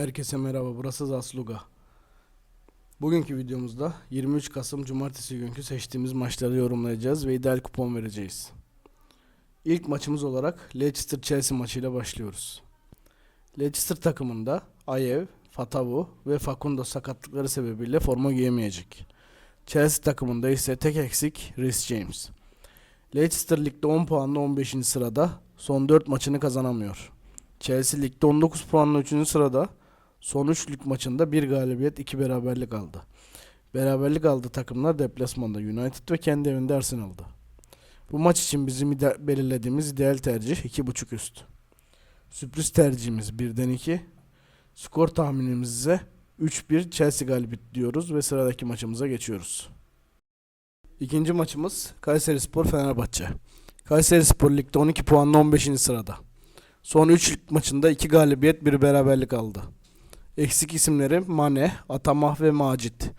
Herkese merhaba, burası Zasluga. Bugünkü videomuzda 23 Kasım Cumartesi günkü seçtiğimiz maçları yorumlayacağız ve ideal kupon vereceğiz. İlk maçımız olarak Leicester Chelsea maçıyla başlıyoruz. Leicester takımında Ayev, Fatavu ve Facundo sakatlıkları sebebiyle forma giyemeyecek. Chelsea takımında ise tek eksik Reece James. Leicester ligde 10 puanla 15. sırada son 4 maçını kazanamıyor. Chelsea ligde 19 puanla 3. sırada. Son 3 lig maçında bir galibiyet 2 beraberlik aldı. Beraberlik aldı takımlar deplasmanda United ve kendi evinde Arsenal'da. Bu maç için bizim ide- belirlediğimiz ideal tercih 2.5 üst. Sürpriz tercihimiz 1'den 2. Skor tahminimiz ise 3-1 Chelsea galibiyet diyoruz ve sıradaki maçımıza geçiyoruz. İkinci maçımız Kayseri Spor Fenerbahçe. Kayseri Spor ligde 12 puanla 15. sırada. Son 3 lig maçında 2 galibiyet, 1 beraberlik aldı. Eksik isimleri Mane, Atamah ve Macit.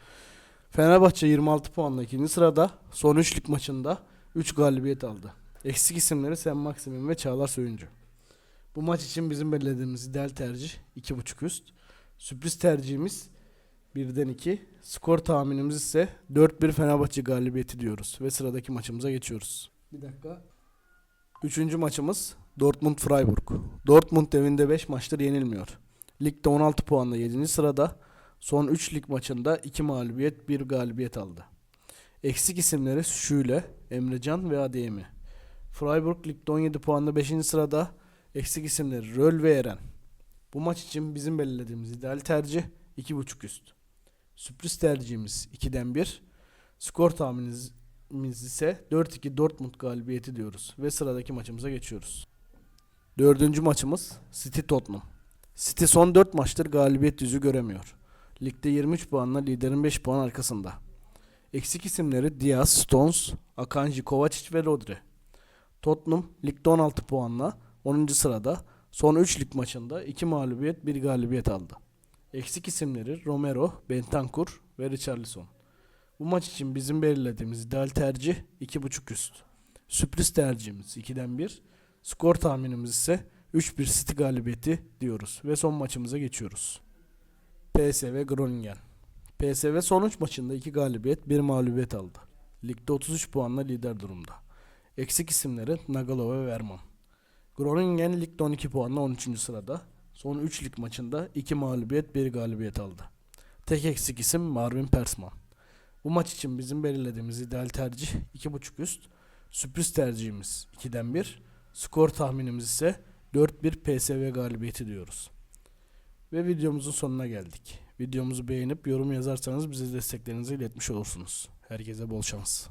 Fenerbahçe 26 puanla 2. sırada. Son 3 lig maçında 3 galibiyet aldı. Eksik isimleri Sen Maksimin ve Çağlar Söyüncü. Bu maç için bizim belirlediğimiz ideal tercih 2.5 üst. Sürpriz tercihimiz 1'den 2. Skor tahminimiz ise 4-1 Fenerbahçe galibiyeti diyoruz. Ve sıradaki maçımıza geçiyoruz. Bir dakika. Üçüncü maçımız Dortmund Freiburg. Dortmund evinde 5 maçtır yenilmiyor. Ligde 16 puanla 7. sırada. Son 3 lig maçında 2 mağlubiyet 1 galibiyet aldı. Eksik isimleri Şule, Emrecan ve Adeyemi. Freiburg ligde 17 puanla 5. sırada. Eksik isimleri Röl ve Eren. Bu maç için bizim belirlediğimiz ideal tercih 2.5 üst. Sürpriz tercihimiz 2'den 1. Skor tahminimiz ise 4-2 Dortmund galibiyeti diyoruz. Ve sıradaki maçımıza geçiyoruz. Dördüncü maçımız City Tottenham. City son 4 maçtır galibiyet yüzü göremiyor. Ligde 23 puanla liderin 5 puan arkasında. Eksik isimleri Diaz, Stones, Akanji, Kovacic ve Rodri. Tottenham ligde 16 puanla 10. sırada. Son 3 lig maçında 2 mağlubiyet 1 galibiyet aldı. Eksik isimleri Romero, Bentancur ve Richarlison. Bu maç için bizim belirlediğimiz ideal tercih 2.5 üst. Sürpriz tercihimiz 2'den 1. Skor tahminimiz ise 3-1 City galibiyeti diyoruz. Ve son maçımıza geçiyoruz. PSV Groningen. PSV son 3 maçında 2 galibiyet 1 mağlubiyet aldı. Ligde 33 puanla lider durumda. Eksik isimleri Nagalo ve Verman. Groningen ligde 12 puanla 13. sırada. Son 3 lig maçında 2 mağlubiyet 1 galibiyet aldı. Tek eksik isim Marvin Persman. Bu maç için bizim belirlediğimiz ideal tercih 2.5 üst. Sürpriz tercihimiz 2'den 1. Skor tahminimiz ise 4-1 PSV galibiyeti diyoruz. Ve videomuzun sonuna geldik. Videomuzu beğenip yorum yazarsanız bize desteklerinizi iletmiş olursunuz. Herkese bol şans.